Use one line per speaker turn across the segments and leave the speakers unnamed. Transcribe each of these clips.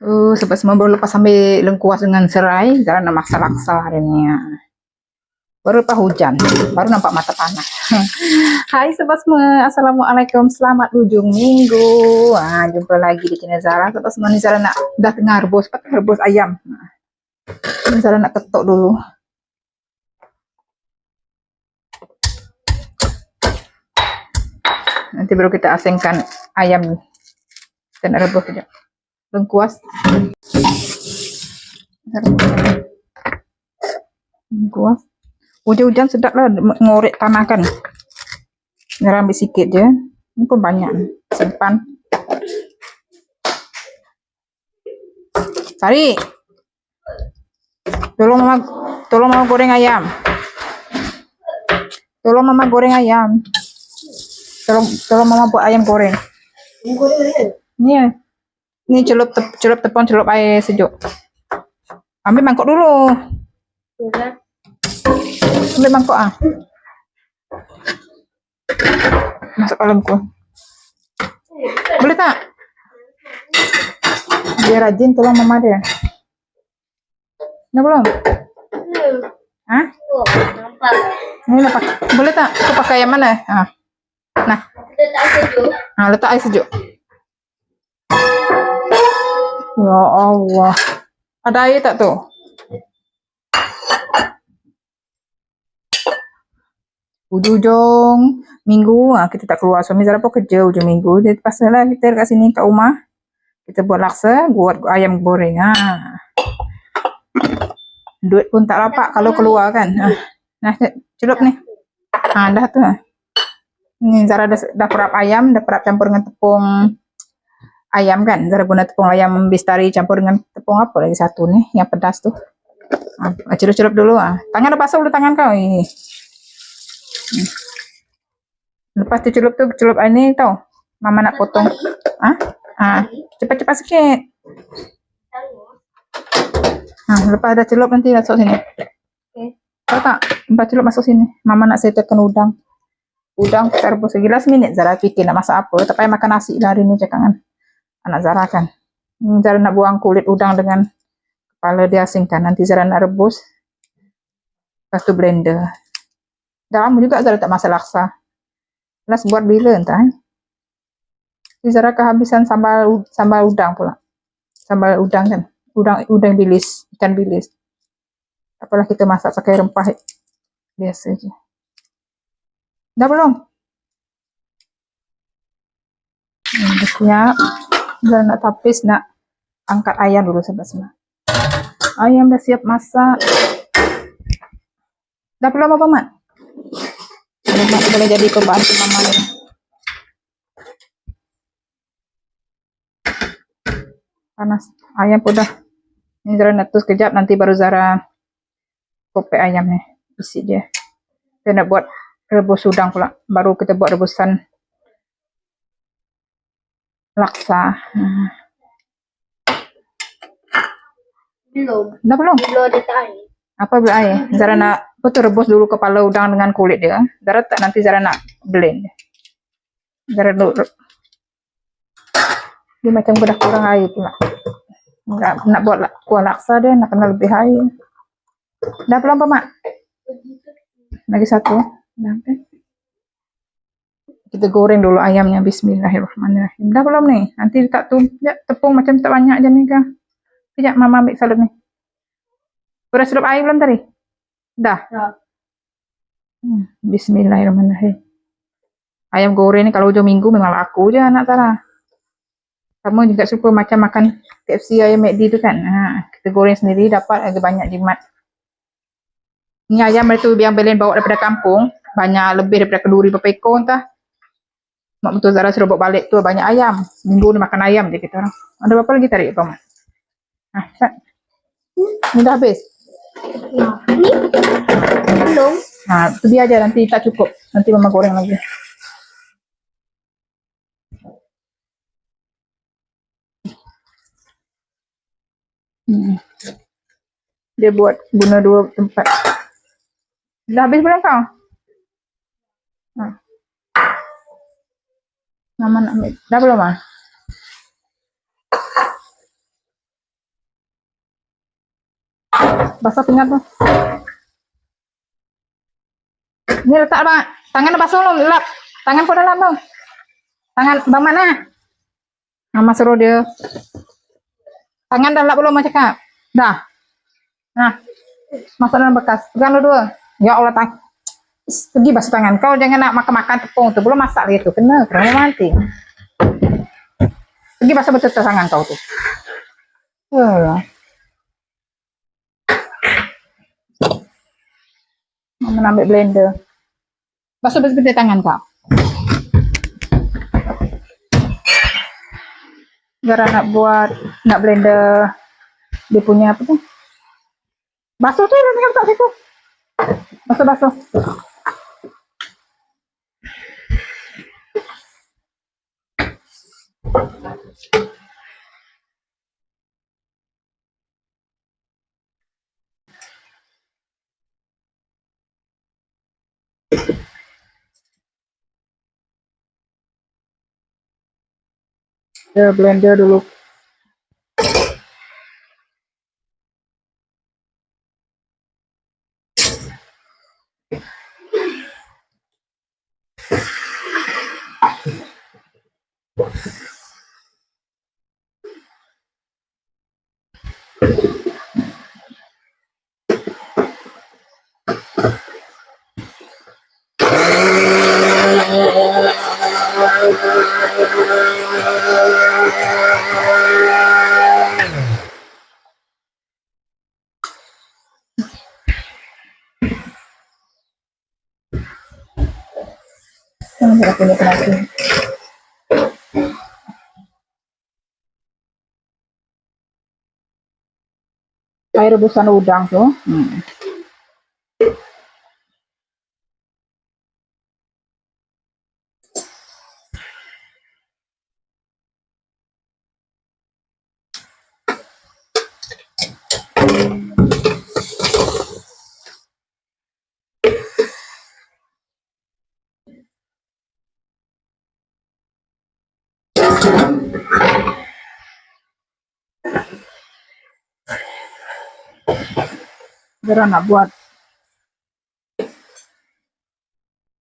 Uh, sebab semua baru lepas ambil lengkuas dengan serai, Zara nak masak laksa hari ni. ya. Baru lepas hujan, baru nampak mata panas. Hai sobat semua, Assalamualaikum, selamat ujung minggu. Ah, jumpa lagi di channel Zara. Sobat semua ni Zara nak dah tengah rebus, pakai rebus ayam. Nah, ini Zara nak ketuk dulu. Nanti baru kita asingkan ayam. Nak rebus saja. Lengkuas. Lengkuas. Hujan-hujan sedap lah ngorek tanah kan. Nyerah ambil sikit je. Ini pun banyak. Simpan. Sari. Tolong mama, tolong mama goreng ayam. Tolong mama goreng ayam. Tolong, tolong mama buat ayam goreng. Ni ya. Ni celup tep, celup tepung celup air sejuk. Ambil mangkok dulu. Ambil mangkok ah. Masuk kolamku. Boleh tak? Biar rajin tolong mama dia. Dah belum? Hah? Ini lah pakai. Boleh tak? Aku pakai yang mana? Ah. Nah, nah letak air sejuk. Ya Allah. Ada air tak tu? Ujung-ujung minggu ah, kita tak keluar. Suami Zara pun kerja ujung minggu. Jadi pasal lah kita kat sini kat rumah. Kita buat laksa, buat ayam goreng. Ha. Duit pun tak dapat kalau keluar kan. Ah. Nah, celup ni. Ha, dah tu. ah. Ni Zara dah, dah perap ayam, dah perap campur dengan tepung ayam kan. Zara guna tepung ayam bistari campur dengan tepung apa lagi satu ni yang pedas tu. Ha, celup-celup dulu ah. Tangan basah dulu tangan kau. Ini. Hmm. Lepas tu celup tu celup air ni tau. Mama nak potong. Ah, ha, cepat-cepat sikit. Ha, lepas dah celup nanti masuk sini. Tahu tak? Lepas celup masuk sini. Mama nak settlekan udang. Udang lagi. Last minute Zara fikir nak masak apa. Payah makan nasi lah hari ni cakap kan. Anak Zara kan. Hmm, Zara nak buang kulit udang dengan kepala dia asingkan. Nanti Zara nak rebus. Lepas tu blender. Dah lama juga Zara tak masak laksa. Last buat bila entah. Eh? Zara kehabisan sambal sambal udang pula. Sambal udang kan. Udang udang bilis, ikan bilis. Apalah kita masak pakai rempah biasa je. Dah belum? Hmm, dah siap. Dah nak tapis nak angkat ayam dulu sebelah Ayam dah siap masak. Dah belum apa mat? Boleh, boleh jadi pembantu mama ni. Panas. Ayam pun dah. Ini Zara nak tu sekejap. Nanti baru Zara kopek ayam ni. Isi dia. Kita nak buat rebus udang pula. Baru kita buat rebusan laksa. Hmm.
Belum.
Dah belum?
Belum ada air.
Apa bila air? Zara nak tu rebus dulu kepala udang dengan kulit dia. Zara tak nanti Zara nak blend. Zara dulu dia macam dah kurang air pula. Nak, nak buat kuah laksa dia nak kena lebih air. Dah belum apa mak? Lagi satu. Dah, okay. Kita goreng dulu ayamnya. Bismillahirrahmanirrahim. Dah belum ni? Nanti letak tu. Sekejap, tepung macam tak banyak je ni kah? Sekejap mama ambil salut ni. Sudah selup air belum tadi? Dah. Hmm, Bismillahirrahmanirrahim. Ayam goreng ni kalau hujung minggu memang laku je anak Sarah. Kamu juga suka macam makan KFC ayam McD tu kan. Ha, kita goreng sendiri dapat agak banyak jimat. Ni ayam itu yang Belen bawa daripada kampung. Banyak lebih daripada kenduri berapa ekor entah. Mak betul Zara suruh bawa balik tu banyak ayam. Minggu ni makan ayam je kita orang. Ada berapa lagi tarik Pak Mat? Ha, Mat. Ni dah habis.
Nah, ni belum.
Ha, tu biar je nanti tak cukup. Nanti mama goreng lagi. Hmm. Dia buat guna dua tempat. Dah habis belum kau? Naman ambil. Dah belum ah? Basah pingat tuh. Ini letak bang. Tangan basuh belum lap. Tangan kau dalam bang. Tangan bang mana? Nama suruh dia. Tangan dah lap belum macam cakap. Dah. Nah. Masuk dalam bekas. Pegang dua. Ya Allah tak. Pergi basuh tangan. Kau jangan nak makan-makan tepung tu. Belum masak dia tu. Kena, kena mati. Pergi basuh betul tangan kau tu. Alah. Mama ambil blender. Basuh betul-betul tangan kau. Gara nak buat, nak blender dia punya apa tu? Basuh tu, dia letak situ. Basuh, basuh. Dia blender dulu. Tidak punya lagi. Air rebusan udang tuh. Hmm. Nak buat.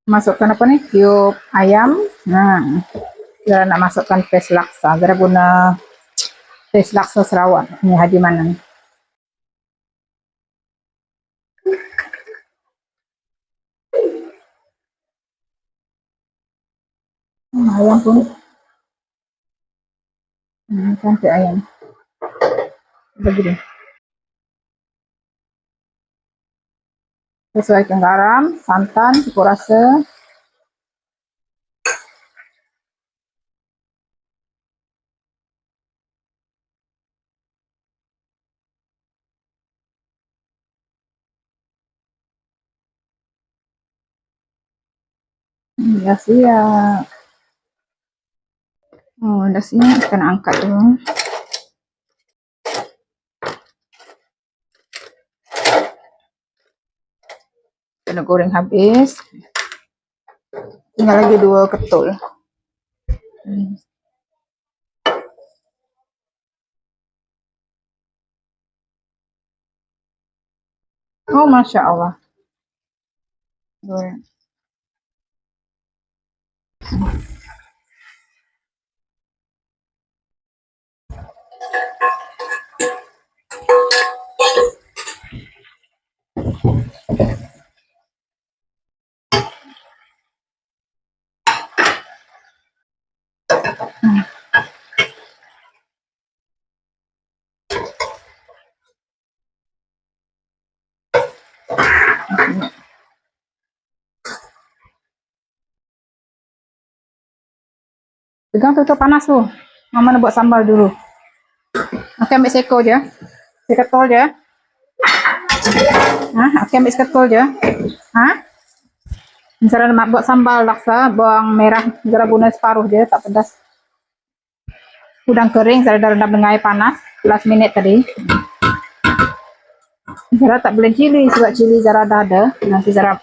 Masukkan apa nih cube ayam. Nah. Gara nak masukkan paste laksa. Gara guna paste laksa Sarawak. Ini Haji Manan Hmm, ayam pun. Hmm, cantik ayam. Begini sesuaikan garam, santan, cukup rasa. Dah siap. Oh, dah siap. Kita angkat dulu. Kena goreng habis. Tinggal lagi dua ketul. Oh, Masya Allah. Goreng. Pegang tu tu panas tu. Mama nak buat sambal dulu. Okey ambil seko je. Seketol je. Ha, okey ambil seketol je. Ha? Misalnya nak buat sambal laksa, bawang merah, gara guna separuh je, tak pedas. Udang kering, saya dah rendam dengan air panas, last minute tadi. Zara tak boleh cili, sebab cili Zara dah ada. Nanti Zara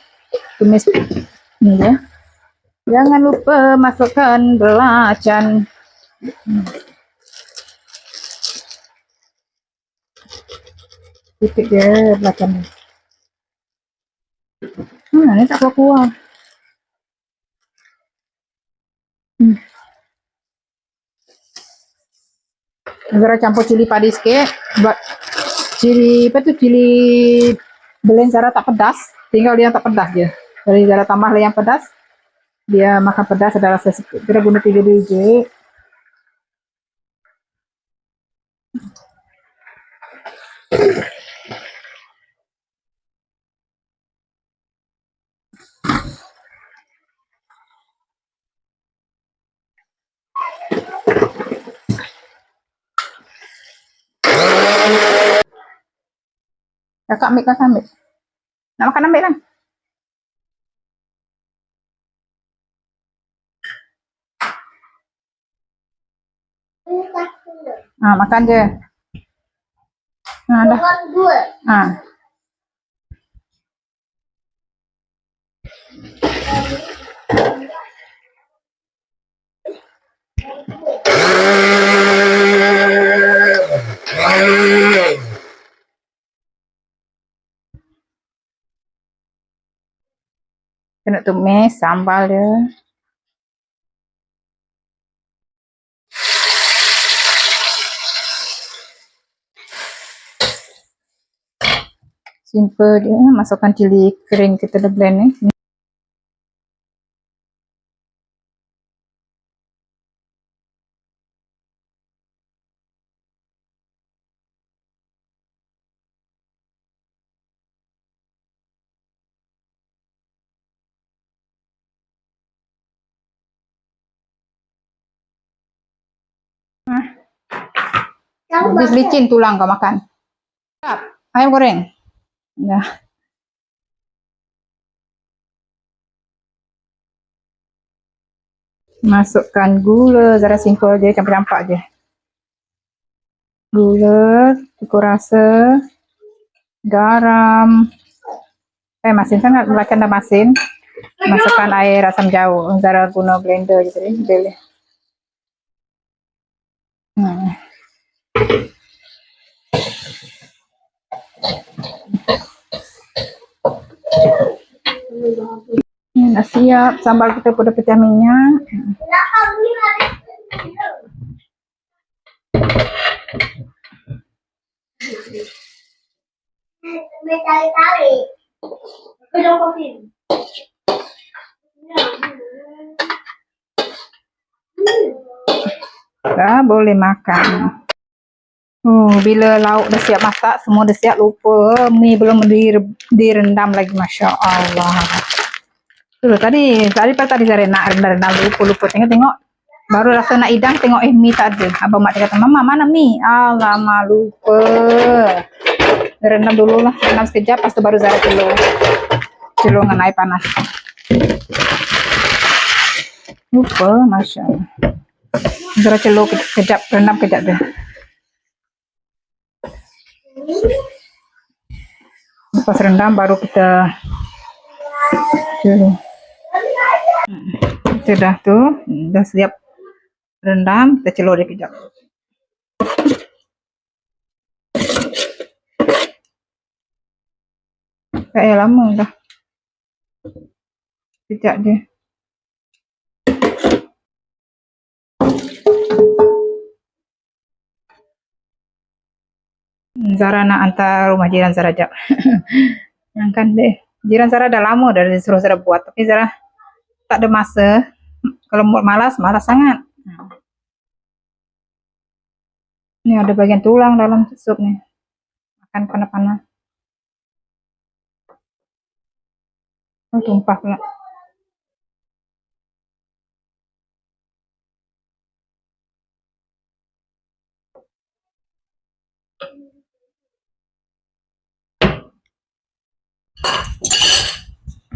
tumis ni je. Jangan lupa masukkan belacan. Titik dia belakang. Hmm, ini tak keluar. Hmm. Zara campur cili padi sikit. Buat cili apa tu cili blend Zara tak pedas. Tinggal dia tak pedas je. Jadi Zara tambah yang pedas. Dia makan pedas ada rasa sikit. Kita guna tiga biji. Kakak ambil, kakak ambil. Nak makan ambil lah.
Dulu.
Ah, makan je. Ah, dah.
Bukan dua.
Ah. Kena tumis sambal dia. Simple dia. Masukkan cili kering kita dah blend ni.
Kamu
Habis licin tulang kau makan. Ayam goreng. Dah. Masukkan gula, Zara simple je, campak-campak je. Gula, cukup rasa, garam. Eh, masin sangat, belakang dah masin. Masukkan air asam jauh. Zara guna blender je tadi. Boleh. Hmm. Hmm, siap. Sambal kita pun dah pecah minyak. Dah boleh makan. Oh, bila lauk dah siap masak, semua dah siap lupa. Mi belum dire- direndam lagi, Masya Allah. Tu tadi, tadi pas tadi saya nak rendam-rendam lupa-lupa. Tengok-tengok. Baru rasa nak hidang, tengok eh mi tak ada. Abang mak kata, Mama mana mi? Alamak lupa. Rendam dulu lah, rendam sekejap, lepas tu baru Zara celur. Celur dengan air panas. Lupa, Masya Allah. Zara kejap, rendam kejap dia. Lepas rendam baru kita. Hmm, Kita dah tu, dah siap rendam, kita celur dia kejap. Tak payah lama dah. Kejap. Hmm, Zara nak hantar rumah jiran Zara jap. Yang kan deh. Jiran Zara dah lama dah disuruh Zara buat. Tapi Zara tak ada masa. Kalau buat malas, malas sangat. Hmm. Ni ada bagian tulang dalam sup ni. Makan panas-panas. Oh, tumpah pula.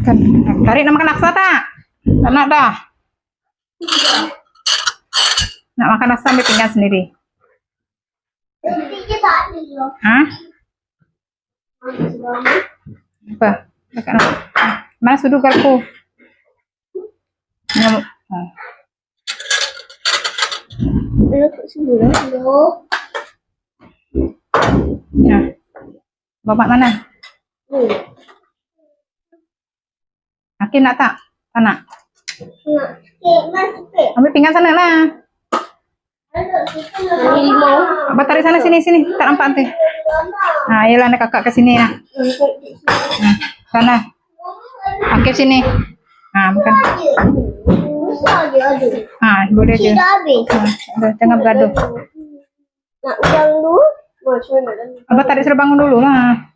Kan, tarik nak makan laksa tak? Tak nak dah. Nak makan laksa ambil pinggan sendiri.
Tiga tak ada loh.
Ha? Apa? Nak. Mana sudu garpu? Nyamuk. Ya. Bapak mana?
Ni.
Akin nak tak?
Sikit.
Ambil pinggan sana lah. Abang tarik sana sini sini. Tak nampak nanti. Ha, yelah nak kakak ke sini lah. Ha, sana. Akif sini.
Je ada.
Ha, boleh
habis.
Ha, dah, jangan bergaduh.
Nak udang dulu.
Abang tarik suruh bangun dulu lah.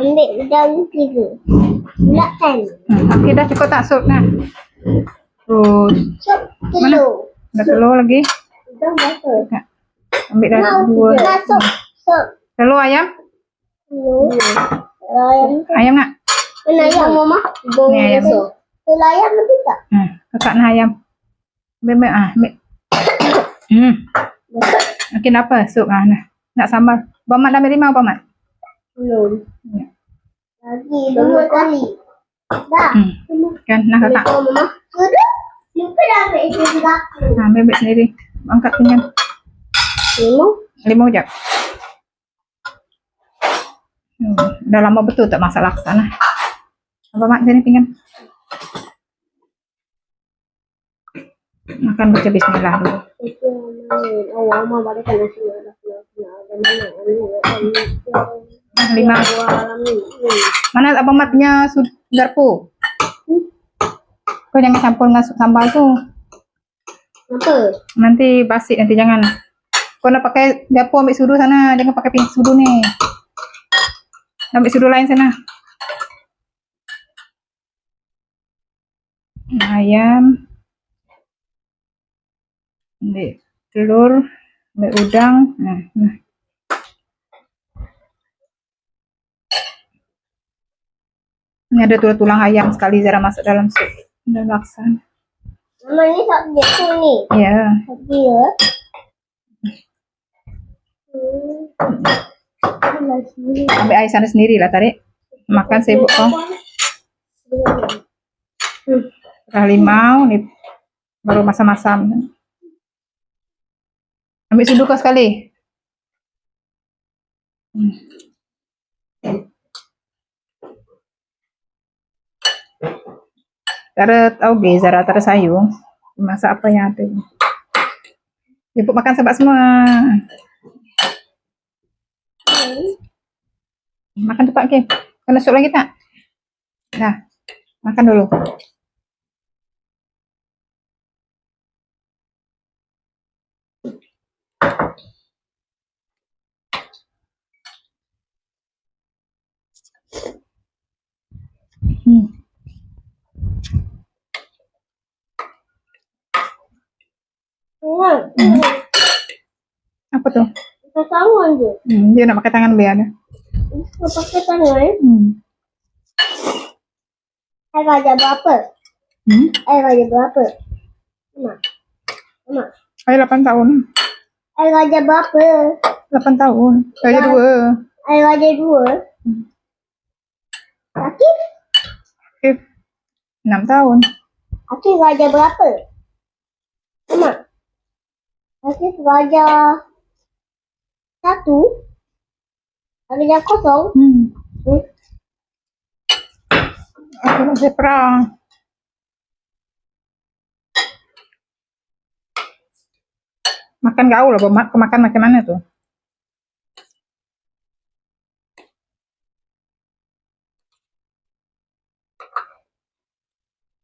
Ambil udang tiga. Bulat kan?
Ha, Akif dah cukup tak sup dah. Terus.
Sup telur.
Ada telur lagi.
Udang berapa?
Ambil dah
Mau
dua.
tiga. Sup. Sup.
Telur ayam.
Telur. Ayam.
Ayam nak?
Mana ayam mama?
Ni ayam.
Telur ayam nanti tak?
Ha, kakak nak ayam. Ambil, ambil. Ah, ambil. Hmm. Makin apa? Sup. Ah, nah. Nak sambal. Bamat dah ambil lima, Bamat?
Belum.
Ya.
Lagi dua kali. Dah.
Hmm. Kan, nah kakak.
Mama.
Sendiri. Angkat pinggan.
Lima.
Lima jap. Hmm. Dah lama betul tak masak laksa nah. Bamat sini pinggan. Makan baca bismillah dulu.
Awak mama balik ke nasi ada mana?
Ah, lima. Mana abang mat punya sud- garpu? Kau jangan campur dengan sup sambal tu.
Apa?
Nanti basi nanti jangan. Kau nak pakai garpu ambil sudu sana, jangan pakai pin sudu ni. Ambil sudu lain sana. Ayam. Ambil telur, ambil udang. Nah, nah. Ini ada tulang-tulang ayam sekali Zara masuk dalam sup. Dalam laksa.
Mama ni subjek tu ni.
Ya.
Tapi ya. Hmm.
Ambil air sana sendiri lah tarik. Makan sibuk kau. Dah limau ni baru masam-masam. Ambil sudu kau sekali. Hmm. Cara tauge, Zara cara sayur. Masak apa yang ada. Ibu makan sebab semua. Makan cepat ke? Kena sup lagi tak? Dah. Makan dulu. Hmm. Apa tu?
Kita tangan je.
Hmm, dia nak pakai tangan biar.
Kau pakai tangan.
Hmm.
Air gajah berapa?
Hmm.
Air gajah berapa? Mama. Mama.
Saya 8 tahun.
Air gajah berapa?
8 tahun. Saya
Ya.
dua.
Air gajah dua. Akif?
Okay. 6 tahun.
Akif gajah berapa? Mama. Akif gajah satu. Gajah kosong.
Hmm.
Hmm.
Aku nak zebra. Makan gaul lah, Mak. Makan macam mana tu?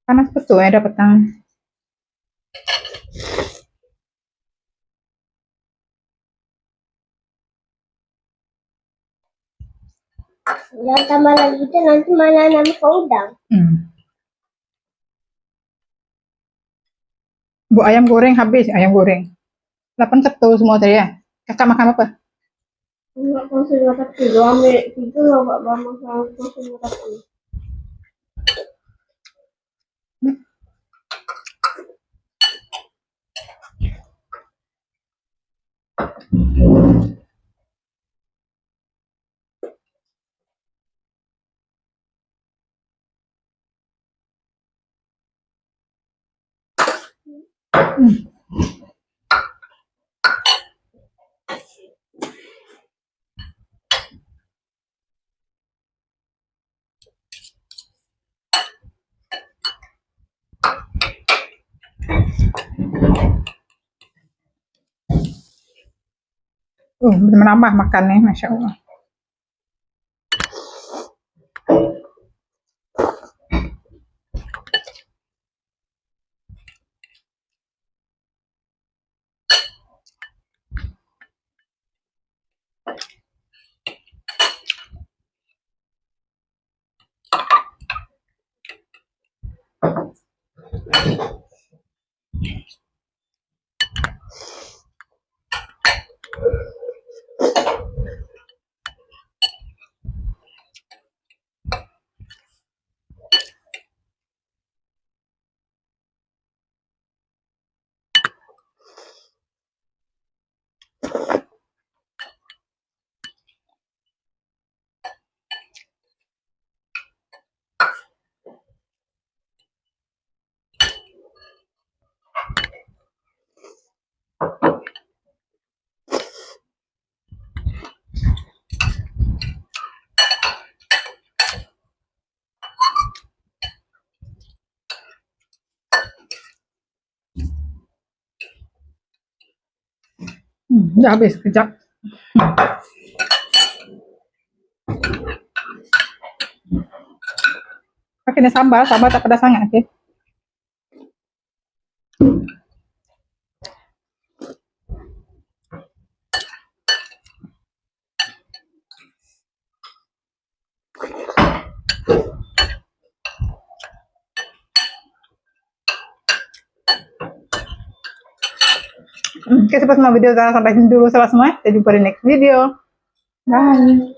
Panas betul ya, ada petang.
Jangan tambah lagi itu nanti malah nama kau udang.
Hmm. Bu ayam goreng habis ayam goreng. 8 ketul semua tadi ya. Kakak makan apa?
Enggak konsum ambil loh
Uh, menambah makannya, masya Allah. Udah habis kejap. Pakai sambal, sambal tak pedas sangat, oke? Hmm, Sampai semua video sampai dulu sahabat semua. Kita jumpa di next video. Bye.